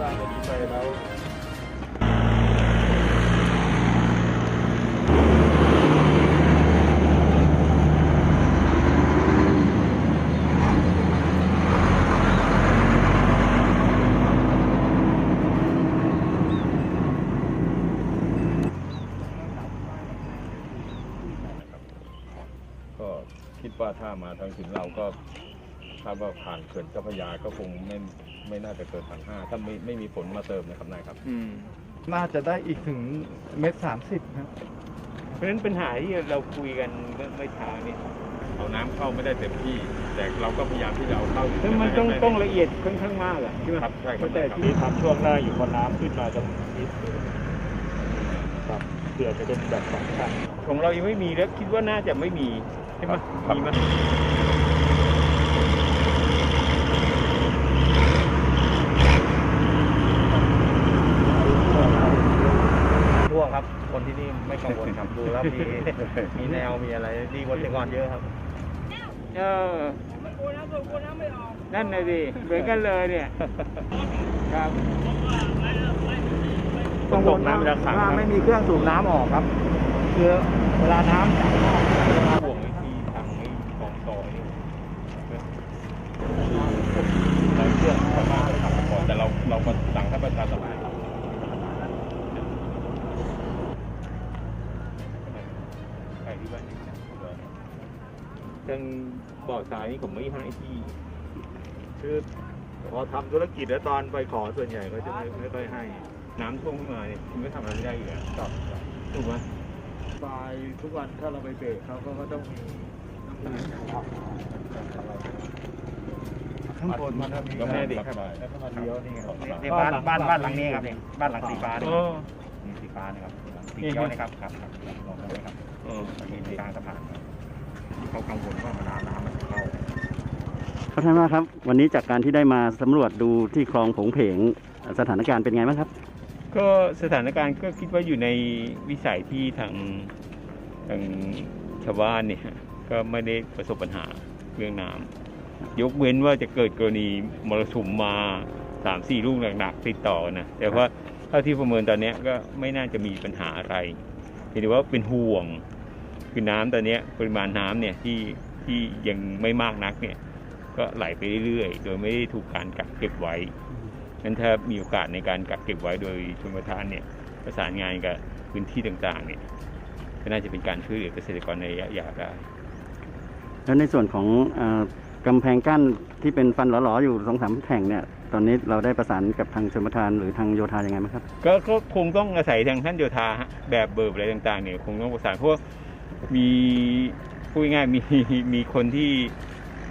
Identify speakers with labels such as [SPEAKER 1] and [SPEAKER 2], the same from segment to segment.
[SPEAKER 1] สร้างตัดีไปแล้
[SPEAKER 2] วก็คิดว่าถ้ามาทางถึงเราก็คาดว่าผ่านเขื่อนเจ้าพรยาก็คงไม่ ไม่น่าจะเกินพันห้าถ้าไม่ไม่มีฝนมาเติมนะครับนายครับ
[SPEAKER 3] อืม
[SPEAKER 4] น่าจะได้อีกถึงเม็ดสามสิบครับ
[SPEAKER 3] เพราะฉะนั้นปัญหาที่เราคุยกันเมื่อเมื่อเช้าเนี่ย
[SPEAKER 2] เอาน้ำเข้าไม่ได้เต็มที่ แต่เราก็พยายามที่จะเอาเข้า
[SPEAKER 3] ซึ่งมันต้องต้องละเอียดค่อนข้างมากอะใช่ไหม
[SPEAKER 2] ครับใช่ครับ
[SPEAKER 3] เข้าใจ
[SPEAKER 2] ครับ
[SPEAKER 3] ที่
[SPEAKER 1] ที่ทำช่วงหน้าอยู่พอน้ำขึ้นมาจะนิดครับเผื่อจะเป็นแบบสองชั้น
[SPEAKER 3] ของเรายังไม่มีแล้วคิดว่าน่าจะไม่มีใช่ไหมมีไหม
[SPEAKER 5] ท่วง ครับคนที่นี่ไม่กังวลครับดูแล้วมีมีแนวมีอะไรดีกว่าแต่ก่อนเยอะครับ
[SPEAKER 3] เออนั่นเลยดิเหมือนกันเลยเนี่ย ครับ
[SPEAKER 1] ต้องตกน้ำเวลาขัง
[SPEAKER 5] ว่าไม่มีเครื่องสูบน้ำออกครับ คือเวลาน้ำจากนอก
[SPEAKER 3] ห่วงไอ้ที่ทางไอ้ของต่อนี่
[SPEAKER 2] เราเชื่อชาวบ้านทำก่อนแต่เราเรามาสั่งให้ประชาสัมพัน
[SPEAKER 3] ทางบ่อสายนี่ผมไม่ให้ที่
[SPEAKER 1] คือพอทำธุรกิจแล้วตอนไปขอส่วนใหญ่ก็จะไม่ไม่ค่อยให้
[SPEAKER 3] น้ำท่วมขึ้นมาเนี่ยคุณก็ทำอะไรไม่ได้อยู่แล้วถูกไหม
[SPEAKER 4] ปลายทุกวันถ้าเราไปเบรกเขาก็ก็ต้องมีข้างบนมันจะมี
[SPEAKER 2] ก็ไม่ได้
[SPEAKER 4] ครับ
[SPEAKER 2] ครับ
[SPEAKER 4] แล้วก็มาเลี้ยวนี่ครับ
[SPEAKER 5] นี่บ้านบ้านบ้านหลังนี้ครับนี่บ้านหลังสีฟ้านี่
[SPEAKER 3] โอ้
[SPEAKER 5] นี่สีฟ้านี่ครับสีเขียวนี่ครับครับครับลองดูไหมครับ
[SPEAKER 3] โอ้
[SPEAKER 5] มีกลางสะพานครับ ที่เขากังวลว่าเวลาน้ำมันจะเข้า
[SPEAKER 6] ขอบคุณมากครับ วันนี้จากการที่ได้มาสำรวจดูที่คลองผงเพงสถานการณ์เป็นไงบ้างครับ
[SPEAKER 3] ก็สถานการณ์ก็คิดว่าอยู่ในวิสัยที่ทางทางชาวบ้านเนี่ยก็ไม่ได้ประสบปัญหาเรื่องน้ำยกเว้นว่าจะเกิดกรณีมรสุมมาสามสี่ลูกหนักๆติดต่อนะแต่ว่าเท่าที่ประเมินตอนเนี้ยก็ไม่น่าจะมีปัญหาอะไรเห็นแต่ว่าเป็นห่วง คือน้ำตอนเนี้ยปริมาณน้ำเนี่ยที่ที่ยังไม่มากนักเนี่ยก็ไหลไปเรื่อยๆ โดยไม่ได้ถูกการกักเก็บไว้งั้นถ้ามีโอกาสในการกักเก็บไว้โดยชมประทานเนี่ยประสานงานกับพื้นที่ต่างๆเนี่ยก็น่าจะเป็นการช่วยเหลือเกษตรกรในระยะยาวได้
[SPEAKER 6] แล้วในส่วนของเอ่อกำแพงกั้นที่เป็นฟันหลอๆอยู่สองสามแห่งเนี่ยตอนนี้เราได้ประสานกับทางชมทานหรือทางโยธายังไงไหมครับ
[SPEAKER 3] ก็ก็คงต้องอาศัยทางท่านโยธาฮะแบบเบิร์บอะไรต่างๆเนี่ยคงต้องประสานเพราะว่า มีพูดง่ายมีมีคนที่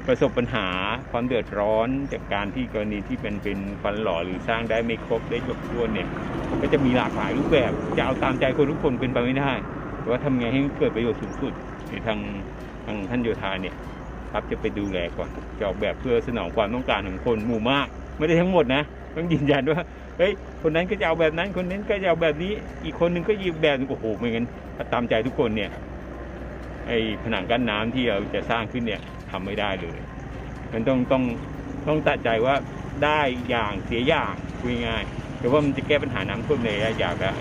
[SPEAKER 3] ประสบปัญหาความเดือดร้อนจากการที่กรณีที่เป็นเป็นฟันหล่อหรือสร้างได้ไม่ครบได้จบถ้วเนี่ย ก็จะมีหลากหลายรูปแบบ จะเอาตามใจคนทุกคนเป็นไปไม่ได้แต่ว่าทำไงให้เกิดประโยชน์สูงสุดในทางทางท่านโยธาเนี่ยครับจะไปดูแลก่อนจะออกแบบเพื่อสนองความต้องการของคนหมู่มาก ไม่ได้ทั้งหมดนะต้องยืนยันว่าเฮ้ยคนนั้นก็จะเอาแบบนั้นคนนั้นก็จะเอาแบบนี้ อีกคนนึงก็ยีกแบบโอ้โหไม่งั้นถ้าตามใจทุกคนเนี่ย ไอ้ผนังกั้นน้ำที่เราจะสร้างขึ้นเนี่ยทำไม่ได้เลยมันต้องต้องต้องตัดใจว่าได้อย่างเสียอย่างคุยง่ายๆแต่ว่ามันจะแก้ปัญหาน้ำท่วมในระยะยาวได้